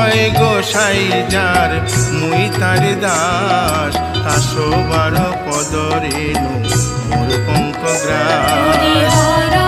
ছয় গোসাই যার মুই তার দাস আসো বারো পদরে মোর পঙ্ক গ্রাস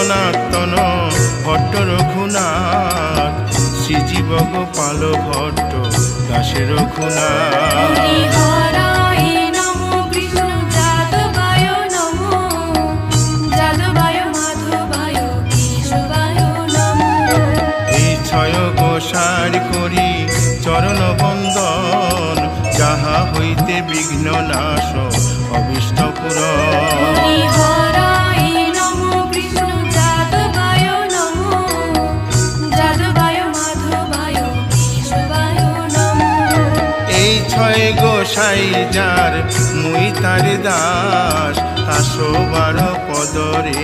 সনাতন ভট্ট রঘুনাথ শ্রীজীব গোপাল ভট্ট দাসে রঘুনাথ। করি চরণ বন্দন যাহা হইতে বিঘ্ন নাশ গোসাই যার মুই তার দাস। আসো বারো পদরে